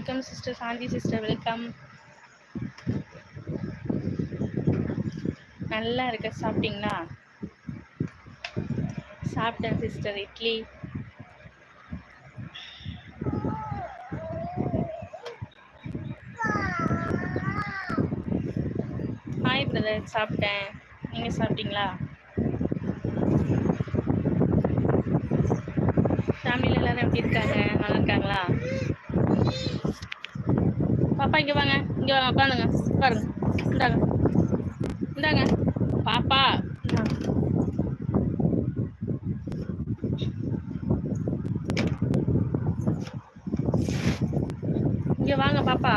Welcome sister Shanti sister welcome நல்லா இருக்க சாப்பிட்டீங்களா? சாப்பிட்டேன் சிஸ்டர் இட்லி. ஹாய் பிரதர் சாப்பிட்டேன். நீங்கள் சாப்பிட்டீங்களா? ஃபேமிலியில் எல்லாரும் எப்படி இருக்காங்க? நல்லா இருக்காங்களா? பாப்பா இங்கே வாங்க. இங்கே வாங்க உட்காந்துங்க உட்காருங்க இந்தாங்க. இந்தாங்க. பாப்பா. இந்தாங்க இங்கே வாங்க பாப்பா.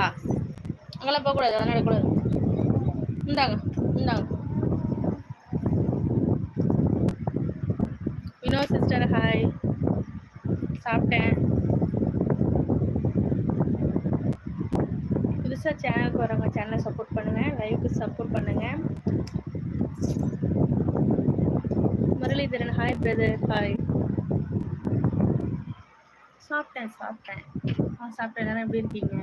அங்கெல்லாம் போகக்கூடாது அதெல்லாம் எடுக்கக்கூடாது இந்தாங்க. இந்தாங்க. வினோ சிஸ்டர் ஹாய் சாப்பிட்டேன். புதுசாக சேனலுக்கு வரவங்க சேனலை சப்போர்ட் பண்ணுங்கள் லைவுக்கு சப்போர்ட் பண்ணுங்கள் முரளிதரன் ஹாய் பிரதர் ஹாய் சாப்பிட்டேன் சாப்பிட்டேன். ஆ சாப்பிட்டேன். எல்லாரும் எப்படி இருக்கீங்க?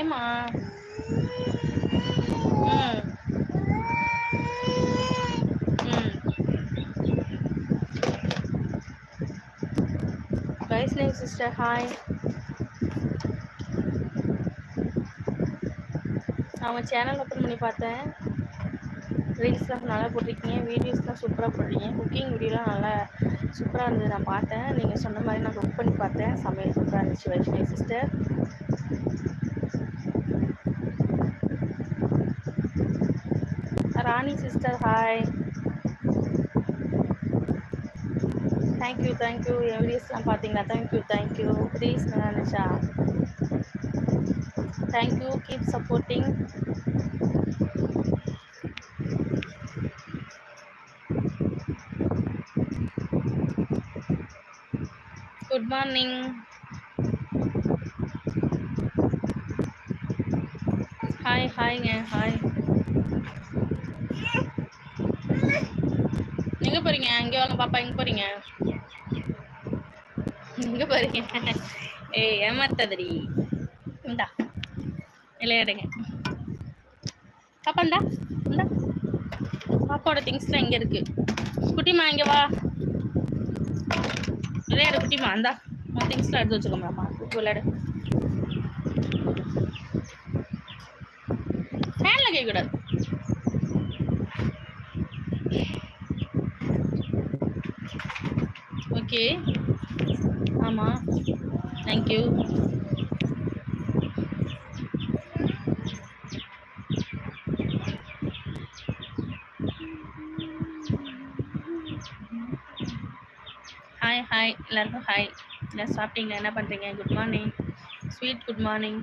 ஏமா ம். வைஷ்ணவி சிஸ்டர் ஹாய் அவங்க சேனல் ஓப்பன் பண்ணி பார்த்தேன். ரீல்ஸ்லாம் நல்லா போட்டிருக்கீங்க. வீடியோஸ்லாம் சூப்பராக போடுறீங்க குக்கிங் வீடியோலாம் நல்லா சூப்பராக இருந்தது. நான் பார்த்தேன். நீங்கள் சொன்ன மாதிரி நான் குக் பண்ணி பார்த்தேன். சமையல் சூப்பராக இருந்துச்சு. Vaishnavi sister Rani sister hi thank you thank you என் வீடியோஸ்லாம் பார்த்தீங்களா thank you thank you please நினச்சா thank you keep supporting good morning hi ஹாய்ங்க hi எங்க போறீங்க? இங்க வாங்க பாப்பா எங்க போறீங்க? எங்க போறீங்க? ஏய் ஏமாத்தாதடி. இந்தா. விளையாடுங்க. பாப்பா இந்தா. இந்தா. பாப்பாவோட திங்ஸ்லாம் இங்க இருக்கு. குட்டிமா இங்க வா. விளையாடு குட்டிமா இந்தா. உன் திங்ஸ்லாம் எடுத்து வச்சுக்கோமாப்பா விளையாடு. ஃபேன்ல கேட்கக்கூடாது ஓகே. ஆமாம் தேங்க்யூ ஹாய் ஹாய் எல்லாருக்கும் ஹாய் எல்லாம் சாப்பிட்டீங்களா? என்ன பண்ணுறீங்க good morning sweet good morning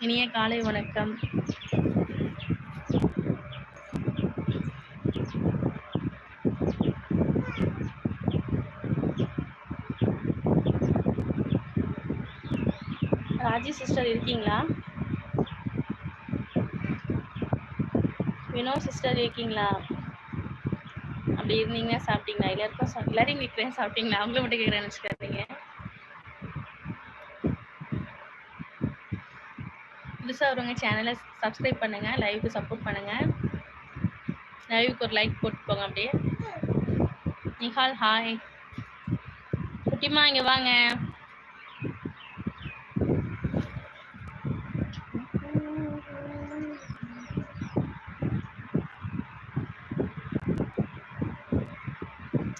இனிய காலை வணக்கம். ராஜி சிஸ்டர் இருக்கீங்களா? வினோ சிஸ்டர் இருக்கீங்களா? அப்படி இருந்தீங்கன்னா சாப்பிட்டீங்களா? எல்லாருக்கும் சா- எல்லாரையும் கேட்குறேன் சாப்பிட்டீங்களா? அவங்களும் மட்டும் கேட்குறேன்னு வச்சுக்காதீங்க. புதுசாக வரவங்க சேனலை சப்ஸ்கிரைப் பண்ணுங்க லைவுக்கு சப்போர்ட் பண்ணுங்க. லைவுக்கு ஒரு லைக் போட்டு போங்க அப்படியே. நிஹால் ஹாய் குட்டிமா இங்கே வாங்க.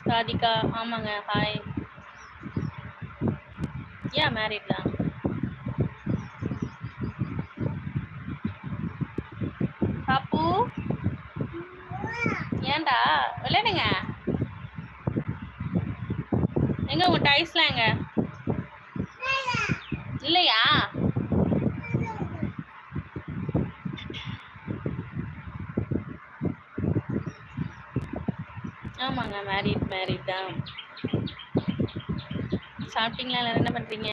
ராதிகா ஆமாங்க ஹாய் ஏன் மேரிட் தான் பாப்பு? ஏன்டா? விளையாடுங்க. எங்க உங்க டைஸ்லாம் எங்க? இல்லையா ஆ ஆமாங்க மேரிட் மேரிட் தான். சாப்பிட்டீங்களா எல்லாரும்? என்ன பண்றீங்க?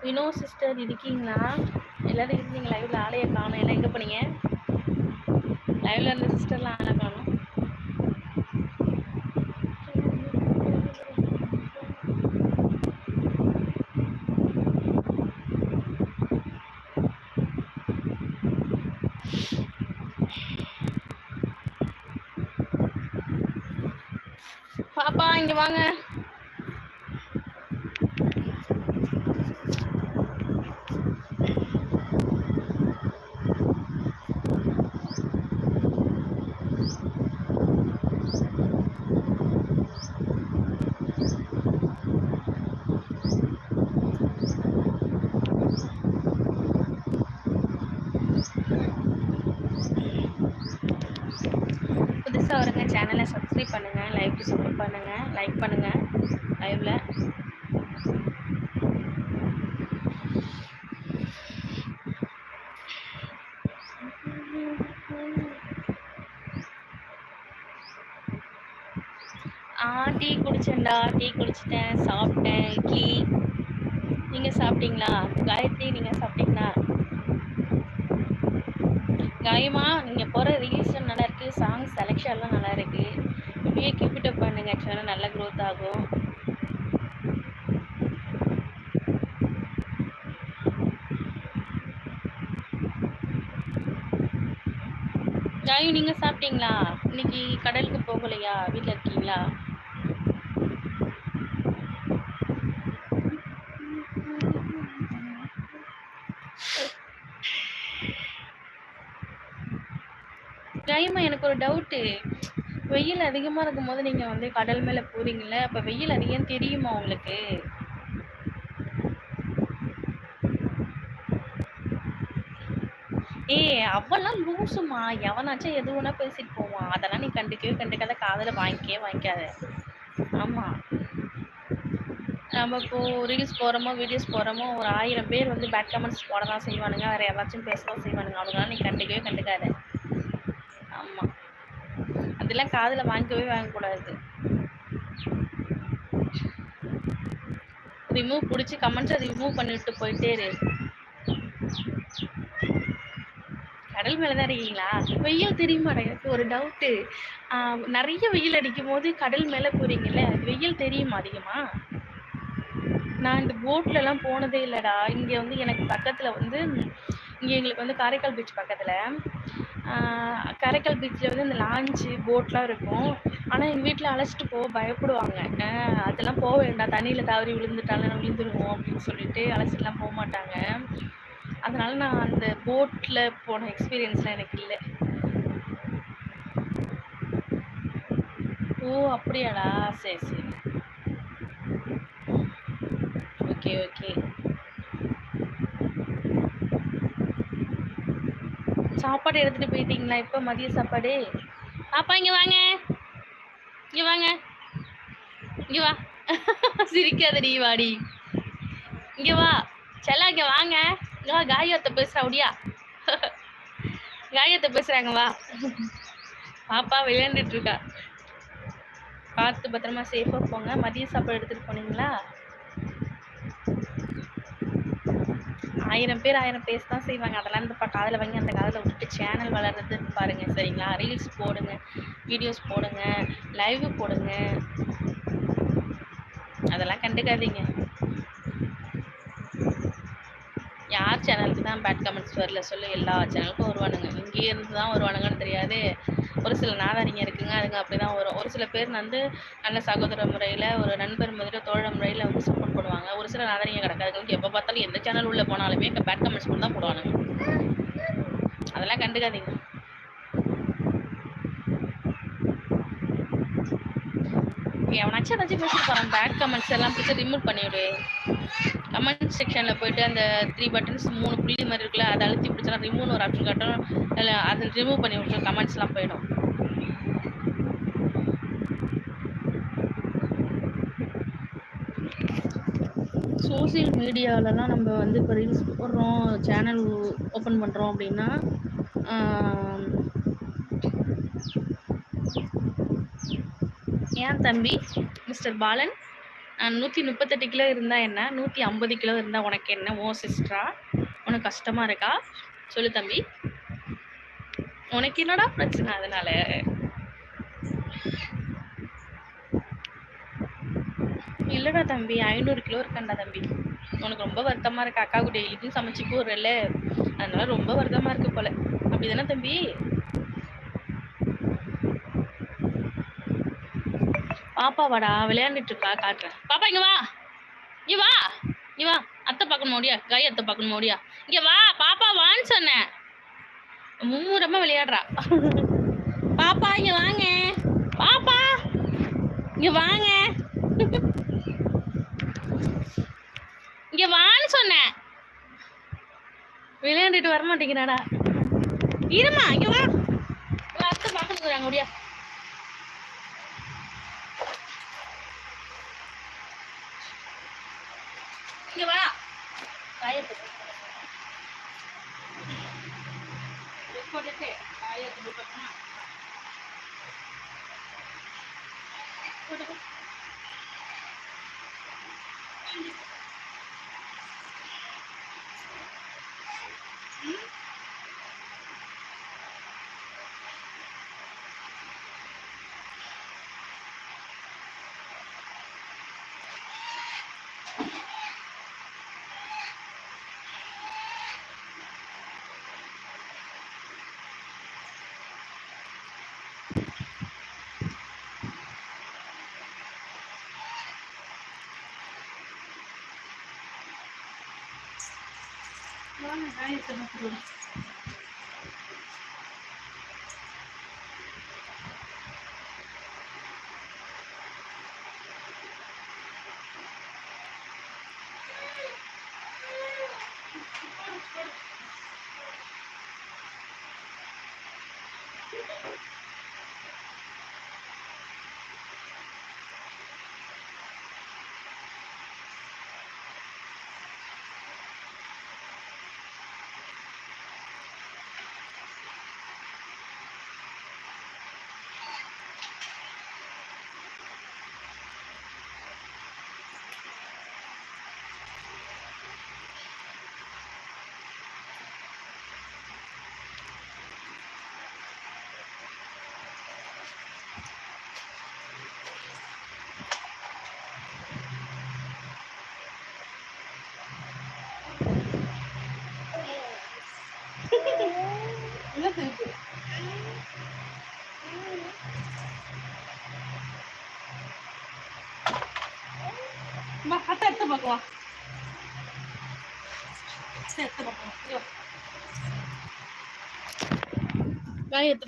வினோ சிஸ்டர் இருக்கீங்களா? எல்லாரும் இருக்கீங்க லைவ்ல ஆளைய காணும். எல்லாம் எங்க போனீங்க? லைவ்ல இருந்த சிஸ்டர்லாம் ஆளை காணும் பாப்பா இங்க வாங்க புதுசாக வரங்க சேனலை சப்ஸ்கிரைப் பண்ணுங்க லைவ்க்கு சப்போர்ட் பண்ணுங்க லைக் பண்ணுங்க லைவ்ல ஆ டீ குடிச்சேன்டா டீ குடிச்சிட்டேன் சாப்பிட்டேன் இட்லி. நீங்கள் சாப்பிட்டீங்களா? காயத்ரி நீங்கள் சாப்பிட்டீங்களா? காயமா நீங்கள் போகிற ரீல்ஸ் நல்லா இருக்குது சாங் செலெக்ஷன்லாம் இப்படியே கீப் அப் பண்ணுங்க ஆக்சுவலாக நல்ல க்ரோத் ஆகும். காயும் நீங்க சாப்பிட்டீங்களா? இன்னைக்கு கடலுக்கு போகலையா? வீட்டில் இருக்கீங்களா? ஜாயுமா எனக்கு ஒரு டவுட்டு வெயில் அதிகமா இருக்கும்போது நீங்க வந்து கடல் மேல போறீங்கல்ல அப்ப வெயில் அதிகம் தெரியுமா உங்களுக்கு? ஏய் அவெல்லாம் லூசுமா எவனாச்சும் எது வேணா பேசிட்டு போவான். அதெல்லாம் நீ கண்டுக்கவே கண்டுக்காத. காதில் வாங்கிக்கவே வாங்கிக்காத. ஆமா. நம்ம இப்போ ரீல்ஸ் போறோமோ வீடியோஸ் போறோமோ ஒரு ஆயிரம் பேர் வந்து பேட் கமெண்ட்ஸ் போட தான் செய்வானுங்க. வேற யாராச்சும் பேச தான் செய்வானுங்க. அவனுங்களாம் நீ கண்டுக்கவே கண்டுக்காத. அதெல்லாம் காதுல வாங்கவே வாங்கக்கூடாது. ரிமூவ் பிடிச்சி கமெண்ட்ஸை ரிமூவ் பண்ணிட்டு போயிட்டே இரு. கடல் மேலே தான் இருக்கீங்களா? வெயில் தெரியுமாடா எனக்கு ஒரு டவுட்டு நிறைய வெயில் அடிக்கும் போது கடல் மேல போறீங்கல்ல வெயில் தெரியுமா அதிகமா? நான் இந்த போட்ல எல்லாம் போனதே இல்லடா. இங்க வந்து எனக்கு பக்கத்துல வந்து இங்க எங்களுக்கு வந்து காரைக்கால் பீச் பக்கத்துல. காரைக்கால் பீச்சில் வந்து இந்த லான்ச்சு போட்லாம் இருக்கும். ஆனால் எங்கள் வீட்டில் அழைச்சிட்டு போக பயப்படுவாங்க. அதெல்லாம் போக வேண்டாம். தண்ணியில் தவறி விழுந்துட்டாலும் விழுந்துருவோம் அப்படின்னு சொல்லிட்டு அழைச்சிட்டுலாம் போக மாட்டாங்க. அதனால் நான் அந்த போட்டில் போன எக்ஸ்பீரியன்ஸ்லாம் எனக்கு இல்லை. ஓ அப்படியாடா. சரி சரி. Okay okay. சாப்பாடு எடுத்துட்டு போயிட்டீங்களா இப்போ? மதிய சாப்பாடு. பாப்பா இங்க வாங்க. இங்க வாங்க. இங்க வா. சிரிக்காதடி வாடி. இங்க வா. செல்லா இங்க வாங்க. இங்க வா காயத்தை பேசுகிறா அப்படியா காயத்தை பேசுறாங்க வா. பாப்பா விளையாண்டுட்டு இருக்கா. பார்த்து பத்திரமா சேஃபா போங்க. மதிய சாப்பாடு எடுத்துட்டு போனீங்களா? ஆயிரம் பேர் ஆயிரம் பேச தான் செய்வாங்க. அதெல்லாம் இந்த பா காதுல வாங்கி அந்த காதில் விட்டுட்டு சேனல் வளர்றதுன்னு பாருங்க சரிங்களா? ரீல்ஸ் போடுங்க வீடியோஸ் போடுங்க லைவ் போடுங்க. அதெல்லாம் கண்டுக்காதீங்க. யார் சேனலுக்கு தான் பேட் கமெண்ட்ஸ் வரல சொல்லு எல்லா சேனலுக்கும் வருவானுங்க. இங்கே இருந்து தான் வருவானுங்கன்னு தெரியாது. ஒரு சில நாதாரிங்க இருக்குங்க அதுங்க அப்படி தான் வரும். ஒரு சில பேர் வந்து நல்ல சகோதர முறையில் ஒரு நண்பர் முறையில் தோழ முறையில் வந்து சப்போர்ட் பண்ணுவாங்க ஒரு சில நாதாரிங்க கிடக்காதுங்களுக்கு எப்போ பார்த்தாலும் எந்த சேனல் உள்ளே போனாலுமே பேட் கமெண்ட்ஸ் மட்டும் தான் போடுவானுங்க. அதெல்லாம் கண்டுக்காதீங்க. எவனாச்சும் ஏதாச்சும் பேசிட்டு போகிறான் பேட் கமெண்ட்ஸ் எல்லாம் பிடிச்சி ரிமூவ் பண்ணிவிடு. கமெண்ட் செக்ஷனில் போயிட்டு அந்த த்ரீ பட்டன்ஸ் மூணு புள்ளி மாதிரி இருக்குல்ல அதை அழுத்தி பிடிச்சா ரிமூவ் ஒரு ஆப்ஷன் காட்டும். இல்லை அதை ரிமூவ் பண்ணி விட்டுரும் கமெண்ட்ஸ்லாம் போயிடும். சோசியல் மீடியாவிலலாம் நம்ம வந்து இப்போ ரீல்ஸ் போடுறோம் சேனல் ஓப்பன் பண்ணுறோம் அப்படின்னா ஏன் தம்பி? மிஸ்டர் பாலன்? நூற்றி முப்பத்தெட்டு கிலோ இருந்தால் என்ன? நூற்றி ஐம்பது கிலோ இருந்தால் உனக்கு என்ன? ஓ சிஸ்டரா? உனக்கு கஷ்டமாக இருக்கா? சொல்லு தம்பி. உனக்கு என்னடா பிரச்சனை அதனால? இல்லைடா தம்பி ஐநூறு கிலோ இருக்கேன்டா தம்பி. உனக்கு ரொம்ப வருத்தமாக இருக்கு அக்காவுக்கு டெய்லிக்கும் சமைச்சு போடுறல அதனால ரொம்ப வருத்தமாக இருக்கு போல. அப்படிதானே தம்பி? பாப்பா வாடா விளையாண்டுட்டு இருக்கா காட்டுறேன். பாப்பா இங்க வா. இங்க வா. இங்க வா. அத்தை பார்க்கணும் முடியா கை அத்தை பார்க்கணும் முடியா இங்க வா. பாப்பா வான்னு சொன்னேன். மும்முரமா விளையாடுறா. பாப்பா இங்க வாங்க. பாப்பா இங்க வாங்க. இங்க வான்னு சொன்னேன். விளையாண்டுட்டு வர மாட்டேங்கிறாடா இருமா இங்க வா. அத்தை பார்க்கணும் முடியா இங்க வா காயத்து போட்டுட்டு காயத்து போட்டுனா போட்டு வாங்க காயத்தை போட்டுருவோம் என்ன சிரிப்பு வா எடுத்து பார்க்கலாம் எடுத்து பார்க்கலாம் காய் எடுத்து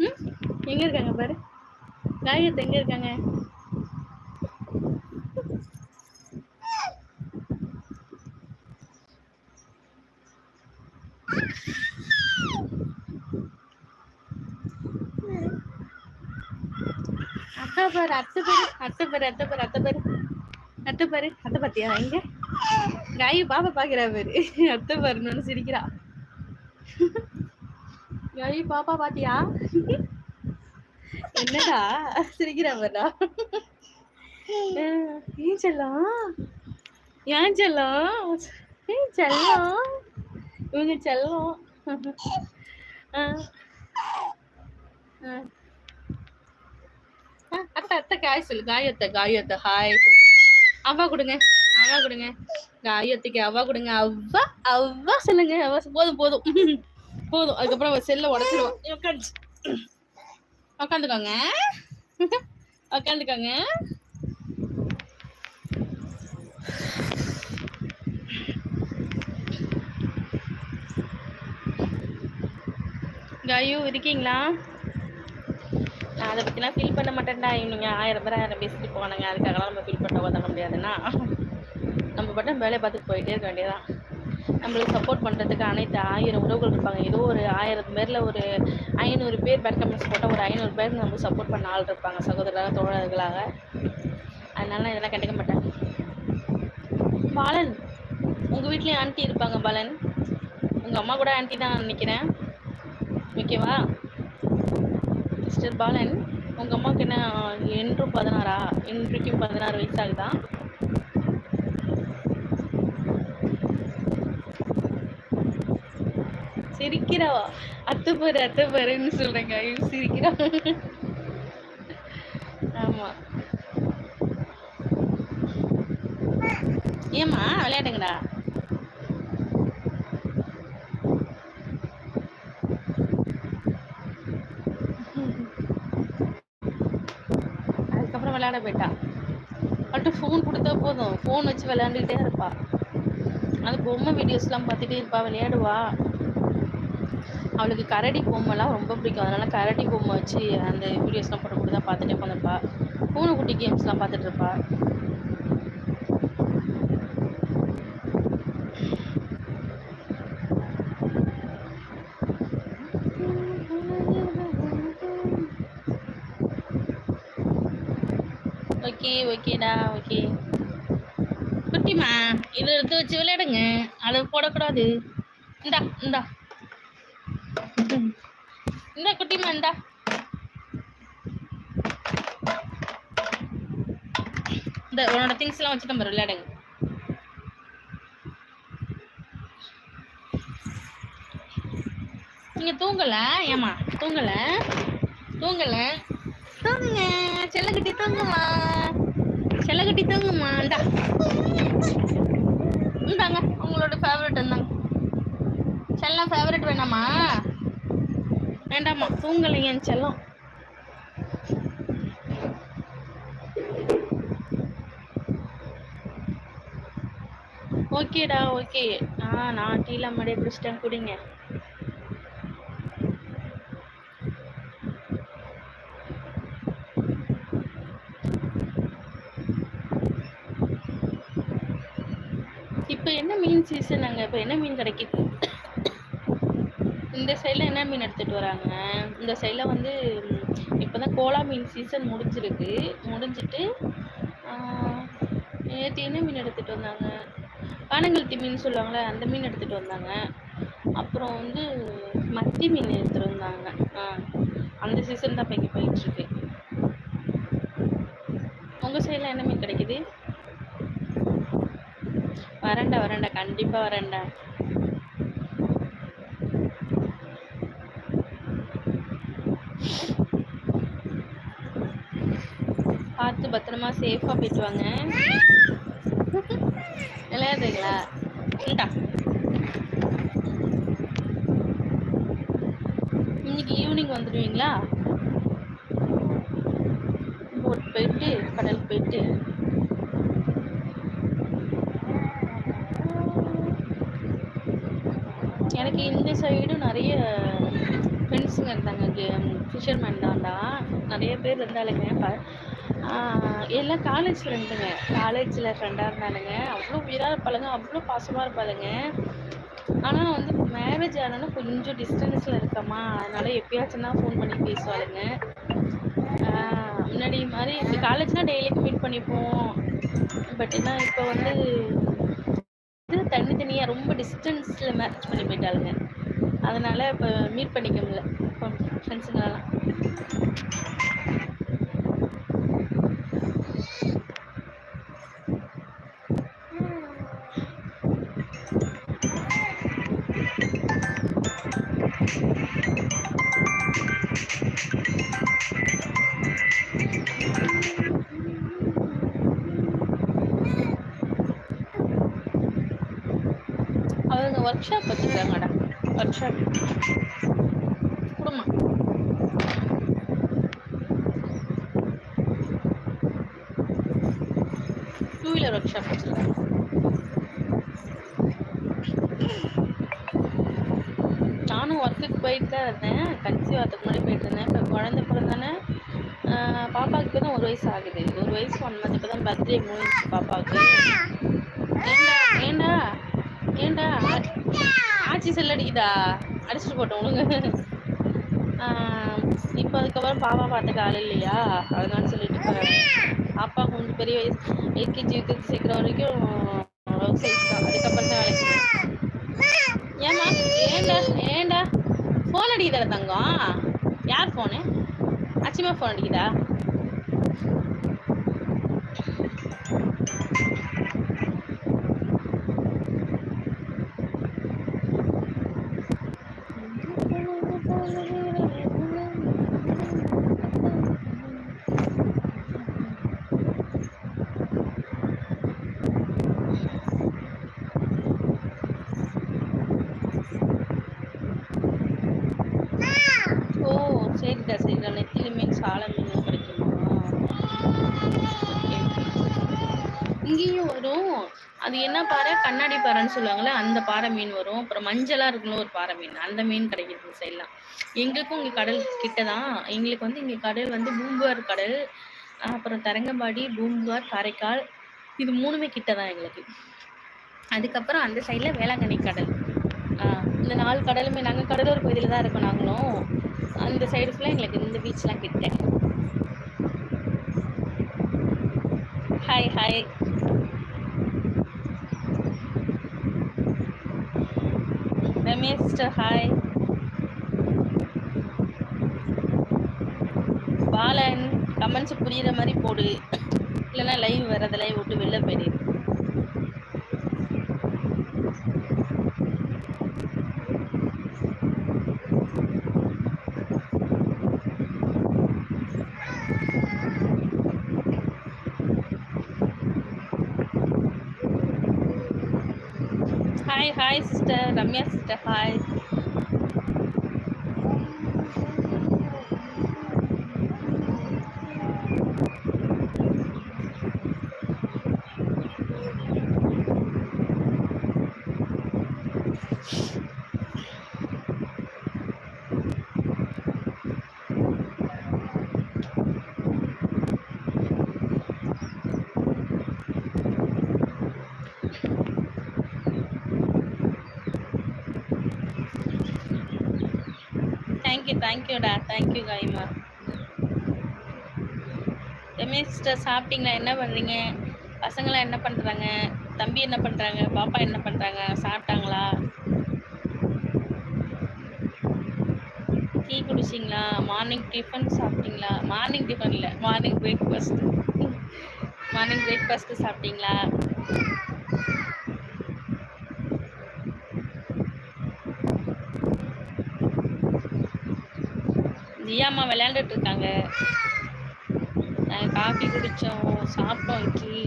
ம்? எங்கே இருக்காங்க பாரு? காய் எடுத்து எங்கே இருக்காங்க? பாரு அத்தை பாரு அத்தை பாரு அத்தை பாரு அத்தை பாரு. அத்தை பாரு அத்தை பாத்தியா? எங்க காய் பாப்பா பாக்குறா பாரு. அத்தை பாருன்னு சிரிக்கிறா. காய் பாப்பா பாத்தியா? என்னடா? சிரிக்கிறா பாருடா. ஏன் செல்லம்? ஏன் செல்லம்? ஏன் செல்லம்? இவங்க செல்லம். ஆ ஆ. அத்தை அத்தை காய் சொல்லு. காயத்தை காயத்தை ஹாய் சொல்லு. அவ்வா கொடுங்க. அவ்வா கொடுங்க. காயத்துக்கு அவ்வா கொடுங்க. அவ்வா அவ்வா சொல்லுங்க. அவ்வா போதும் போதும். போதும். அதுக்கப்புறம் செல்ல உடச்சிருவான் உட்காந்து உட்காந்துக்கோங்க உட்காந்துக்கோங்க காயு இருக்கீங்களா அதை பற்றிலாம் ஃபீல் பண்ண மாட்டேன்டா. இவனுங்க ஆயிரம் பேர் ஆயிரம் பேசிட்டு போனாங்க அதுக்காகலாம் நம்ம ஃபீல் பண்ண உதவ முடியாதுன்னா நம்ம பட்டம் வேலையை பார்த்துட்டு போயிட்டே இருக்க வேண்டியதான் நம்மளுக்கு சப்போர்ட் பண்ணுறதுக்கு அனைத்து ஆயிரம் உறவுகள் இருப்பாங்க. ஏதோ ஒரு ஆயிரம் பேரில் ஒரு ஐநூறு பேர் பேட் கமெண்ட்ஸ் போட்டால் ஒரு ஐநூறு பேர் நம்மளுக்கு சப்போர்ட் பண்ண ஆள் இருப்பாங்க. சகோதரர்களாக தோழர்களாக. அதனால நான் இதெல்லாம் கண்டுக்க மாட்டேன். பாலன் உங்கள் வீட்லேயும் ஆண்டி இருப்பாங்க பாலன்? உங்கள் அம்மா கூட ஆண்டி தான் நினைக்கிறேன் ஓகேவா மிஸ்டர் பாலன் உங்க அம்மாவுக்கு என்ன என்றும் பதினாறா? இன்றைக்கும் பதினாறு வயசு ஆகுதா சிரிக்கிறவா? அத்தை பாரு அத்தை பாருன்னு சொல்றேங்க. ஐயோ சிரிக்கிறா. ஆமா. ஏம்மா விளையாடுங்கடா அதுக்கப்புறம் விளையாட போயிட்டா. அவள்கிட்ட ஃபோன் கொடுத்தா போதும். ஃபோன் வச்சு விளையாண்டுக்கிட்டே இருப்பா. அது பொம்மை வீடியோஸ்லாம் பார்த்துட்டே இருப்பா. விளையாடுவா. அவளுக்கு கரடி பொம்மைலாம் ரொம்ப பிடிக்கும். அதனால கரடி பொம்மை வச்சு அந்த வீடியோஸ்லாம் போட்டு கொடுத்தா பார்த்துட்டே உட்காந்துருப்பா பூனைக்குட்டி கேம்ஸ்லாம் பார்த்துட்டு இருப்பா ஓகே ஓகேடா ஓகே குட்டிமா இதை எடுத்து வச்சு விளையாடுங்க. அதை போடக்கூடாது. இந்தா இந்தா. இந்த குட்டிமா இந்தா. இந்த உன்னோட திங்ஸ் எல்லாம் வச்சுட்டு பாரு விளையாடுங்க. நீங்க தூங்கல? ஏமா தூங்கல? தூங்கல? தூங்குங்க. செல்லக்குட்டி தூங்குமா அப்படி தூங்குமா இந்தா. இந்தாங்க உங்களோட ஃபேவரட் இருந்தாங்க செல்லம் ஃபேவரட் வேணாமா? வேண்டாமா தூங்கலைங்க என் செல்லம். ஓகேடா ஓகே. ஆ நான் டீலாம் மடியை பிடிச்சிட்டேன் குடிங்க இப்போ என்ன மீன் சீசன் அங்கே இப்போ என்ன மீன் கிடைக்குது? இந்த சைடில் என்ன மீன் எடுத்துகிட்டு வராங்க? இந்த சைடில் வந்து இப்போ தான் கோலா மீன் சீசன் முடிஞ்சிருக்கு. முடிஞ்சிட்டு நேற்று என்ன மீன் எடுத்துகிட்டு வந்தாங்க? கானங்கழுத்தி மீன் சொல்லுவாங்களே அந்த மீன் எடுத்துகிட்டு வந்தாங்க. அப்புறம் வந்து மத்தி மீன் எடுத்துகிட்டு வந்தாங்க. ஆ அந்த சீசன் தான் இப்போ இங்கே போயிட்டுருக்கு உங்கள் சைடில் என்ன மீன் கிடைக்குது? வரேன்டா வரேன்டா கண்டிப்பாக வரேன்டா பார்த்து பத்திரமா சேஃபாக போயிட்டு வாங்க. விளையாடுறீங்களா? இந்தா. இன்னைக்கு ஈவினிங் வந்துடுவீங்களா? போட் போயிட்டு கடலுக்கு போயிட்டு. எனக்கு இந்த சைடும் நிறைய ஃப்ரெண்ட்ஸுங்க இருந்தாங்க. ஃபிஷர்மேன் தான்டா நிறைய பேர் இருந்தாலுங்க ப எல்லாம் காலேஜ் ஃப்ரெண்டுங்க காலேஜில் ஃப்ரெண்டாக இருந்தாலுங்க அவ்வளோ உயிராக இருப்பாளுங்க. அவ்வளோ பாசமாக இருப்பாளுங்க. ஆனால் வந்து மேரேஜ் ஆனாலும் கொஞ்சம் டிஸ்டன்ஸில் இருக்கமா அதனால் எப்பயாச்சும் தான் ஃபோன் பண்ணி பேசுவாளுங்க. முன்னாடி மாதிரி காலேஜ்னால் டெய்லிக்கு மீட் பண்ணிப்போம். பட் என்ன இப்போ வந்து தனித்தனியாக ரொம்ப டிஸ்டன்ஸில் மேரேஜ் பண்ணி போயிட்டாளுங்க. அதனால் இப்போ மீட் பண்ணிக்க முடியல. இப்போ ஃப்ரெண்ட்ஸுங்களெல்லாம் டூ வீலர் ஒர்க் ஷாப் வச்சுருக்காங்க நானும் ஒர்க்குக்கு போயிட்டு தான் இருந்தேன். கன்சீவ் ஆகிறதுக்கு முன்னாடி போயிட்டு இருந்தேன். இப்போ குழந்தை பிறந்தானே பாப்பாவுக்கு இப்போ தான் ஒரு வயசு ஆகுது. ஒரு வயசு ஒன் மந்த் இப்போ தான் பர்த்டே முடிஞ்சுச்சு பாப்பாவுக்கு. ஏண்டா ஏண்டா ஏண்டா? ஆச்சி செல் அடிக்குதா? அடிச்சுட்டு போட்டோம் உனக்கு இப்போ அதுக்கப்புறம் பாப்பா பார்த்துக்க ஆள் இல்லையா? அதனால சொல்லிட்டு போகிறேன் பாப்பா கொஞ்சம் பெரிய வயசு எல்கேஜி யூகேஜி சேர்க்குற வரைக்கும் சைஸ் தான். அதுக்கப்புறம் தான் வேலைக்கு ஏமா ஏண்டா? ஏண்டா? ஃபோன் அடிக்குதா தங்கம். யார் ஃபோனு அச்சிமா ஃபோன் அடிக்குதா ஓ சரிடா சரிடா நெத்திலி மீன் சால மீன் கிடைக்குமா ஓகே இங்கேயும் வரும் அது என்ன பாறை? கண்ணாடி பாறைன்னு சொல்லுவாங்கல்ல அந்த பாறை மீன் வரும். அப்புறம் மஞ்சளா இருக்கணும் ஒரு பாறை மீன். அந்த மீன் கிடைக்குது இந்த சைட்லாம் எங்களுக்கும் இங்கே கடல் கிட்ட தான் எங்களுக்கு வந்து இங்கே கடல் வந்து பூம்புவார் கடல் அப்புறம் தரங்கம்பாடி பூம்புவார் காரைக்கால் இது மூணுமே கிட்ட தான் எங்களுக்கு. அதுக்கப்புறம் அந்த சைடில் வேளாங்கண்ணி கடல். இந்த நாலு கடலுமே நாங்கள் கடலூர் பகுதியில் தான் இருக்கோம் நாங்களும். அந்த சைடு ஃபுல்லாக எங்களுக்கு இந்த பீச்லாம் கிட்ட. Hi hi Ramesh sister hi Balan comments புரியுற மாதிரி போடு. இல்லைன்னா லைவ் வர்றத லைவ் விட்டு வெளில போயிடு hi hi sister Ramya sister hi thank you தேங்க்யூடா thank you காய்மா ரமேஷ் சிஸ்டர் சாப்பிட்டீங்களா? என்ன பண்ணுறீங்க பசங்களாம் என்ன பண்ணுறாங்க தம்பி என்ன பண்ணுறாங்க பாப்பா என்ன பண்ணுறாங்க சாப்பிட்டாங்களா? டீ குடிச்சிங்களா? மார்னிங் டிஃபன் சாப்பிட்டீங்களா? மார்னிங் டிஃபன் இல்லை. மார்னிங் பிரேக்ஃபாஸ்ட் மார்னிங் பிரேக்ஃபாஸ்ட்டு சாப்பிட்டீங்களா? ஜியாம்மா விளையாண்டுட்டு இருக்காங்க. நாங்கள் காஃபி குடித்தோம் சாப்பிட்டோம் இட்லி.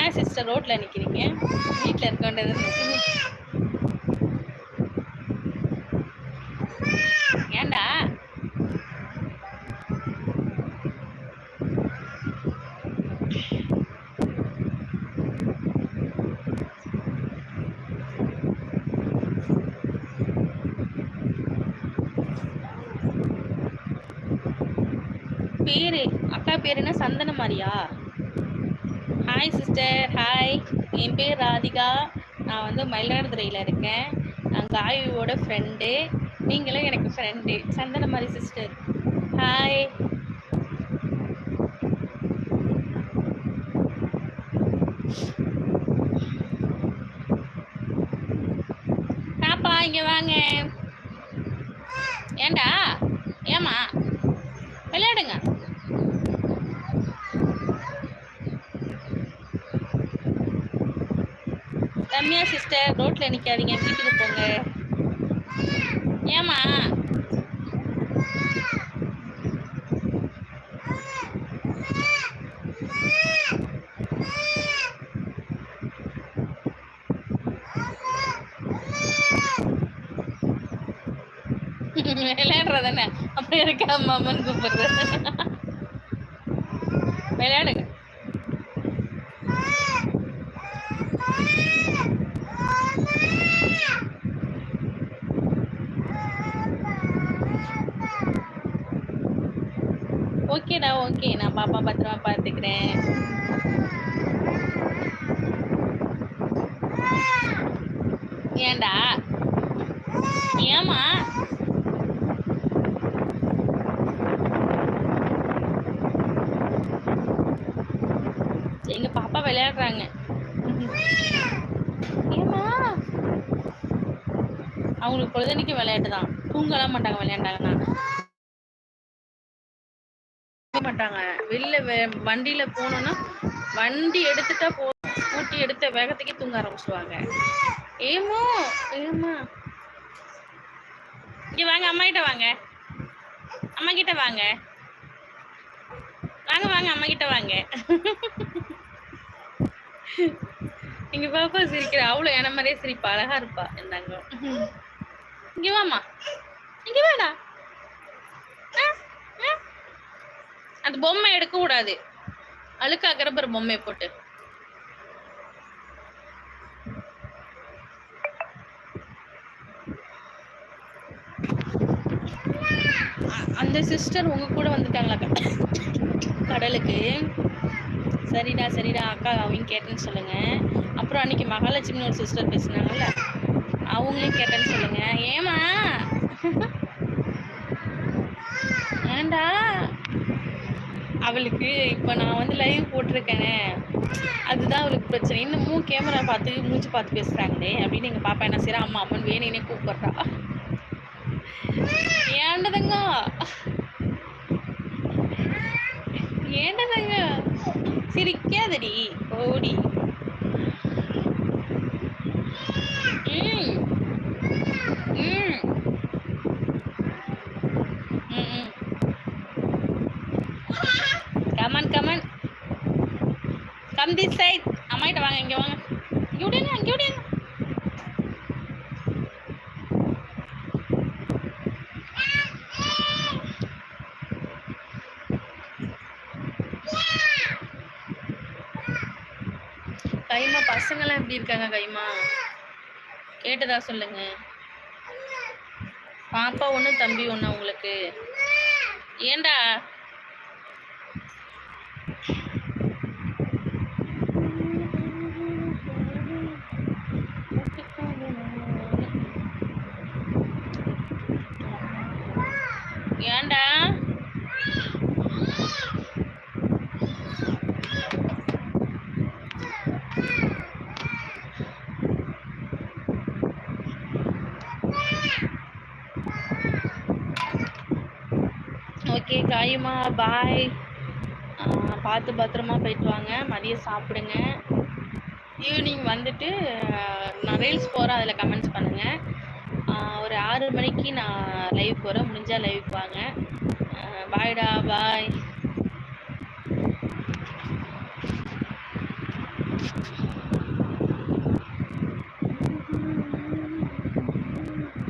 ஏன் சிஸ்டர் ரோட்டில் நிற்கிறீங்க வீட்டில் இருக்க வேண்டியது ஏன்டா பேரு அக்கா பேரு என்ன சந்தன மாதிரியா ஹாய் சிஸ்டர் ஹாய் என் பேர் ராதிகா நான் வந்து மயிலாடுதுறையில் இருக்கேன். நான் காயுவோட ஃப்ரெண்டு நீங்களும் எனக்கு ஃப்ரெண்டு சந்தன மாதிரி சிஸ்டர் ஹாய் பாப்பா இங்கே வாங்க. ஏண்டா? ஏமா விளையாடுங்க. ரம்யா சிஸ்டர் ரோட்ல நிக்காதீங்க வீட்டுக்கு போங்க. ஏமா விளையாடுறதானே? அப்படியே இருக்கா அம்மான்னு கூப்பிடுறது விளையாடுங்க பாப்பா பத்திரமா பார்த்துக்கிறேன் ஏண்டா ஏமா எங்க பாப்பா விளையாடுறாங்க. ஏமா அவங்களுக்கு பொழுதனைக்கு விளையாட்டு தான். தூங்கலாம் மாட்டாங்க விளையாண்டாங்கன்னா. மாட்டாங்க. வெளில வே- வண்டியில போனோம்னா வண்டி எடுத்துட்டா போ ஸ்கூட்டி எடுத்த வேகத்துக்கே தூங்க ஆரம்பிச்சிடுவாங்க ஏமோ ஏமா இங்க வாங்க அம்மா கிட்ட வாங்க. அம்மா கிட்ட வாங்க. வாங்க வாங்க அம்மா கிட்ட வாங்க. இங்க பாப்பா சிரிக்கிற. அவ்வளோ என மாதிரியே சிரிப்பா. அழகா இருப்பா இருந்தாங்க இங்க வாமா இங்க வாடா. ஆ, ஆ. அந்த பொம்மை எடுக்க கூடாது அழுக்காக்கிற பொம்மையை போட்டு. அ- அந்த சிஸ்டர் உங்க கூட வந்துட்டாங்களா கடலுக்கு. சரிடா சரிடா அக்கா அவங்க கேட்டேன்னு சொல்லுங்க. அப்புறம் அன்னைக்கு மகாலட்சுமி ஒரு சிஸ்டர் பேசினாங்கல்ல அவங்களையும் கேட்டேன்னு சொல்லுங்க. ஏமா ஏன்டா? அவளுக்கு இப்போ நான் வந்து லைவ் போட்டிருக்கேனே அதுதான் அவளுக்கு பிரச்சனை. இன்னமும் கேமரா பார்த்து மூச்சு பார்த்து பேசுகிறாங்களே அப்படின்னு எங்கள் பாப்பா என்ன செய்கிறா அம்மா அம்மன் வேணும்னே கூப்பிட்றா. ஏண்டதுங்க? ஏண்டதுங்க? சிரிக்காதடி ஓடி. ம். ம். கம் திஸ் சைட் வாங்க இங்கே வாங்க. இங்கே விடுங்க இங்க விடுங்க. கைமா பசங்கெல்லாம் எப்படி இருக்காங்க கைமா? கேட்டதா சொல்லுங்க. பாப்பா ஒன்று தம்பி ஒன்று உங்களுக்கு? ஏண்டா? ஓகேம்மா பாய் பார்த்து பத்திரமா போயிட்டு வாங்க. மதியம் சாப்பிடுங்க. ஈவினிங் வந்துட்டு நான் ரீல்ஸ் போகிறேன் அதில் கமெண்ட்ஸ் பண்ணுங்கள் ஒரு ஆறு மணிக்கு நான் லைவ் போகிறேன் முடிஞ்சால் லைவ் வாங்க. பாய்டா பாய்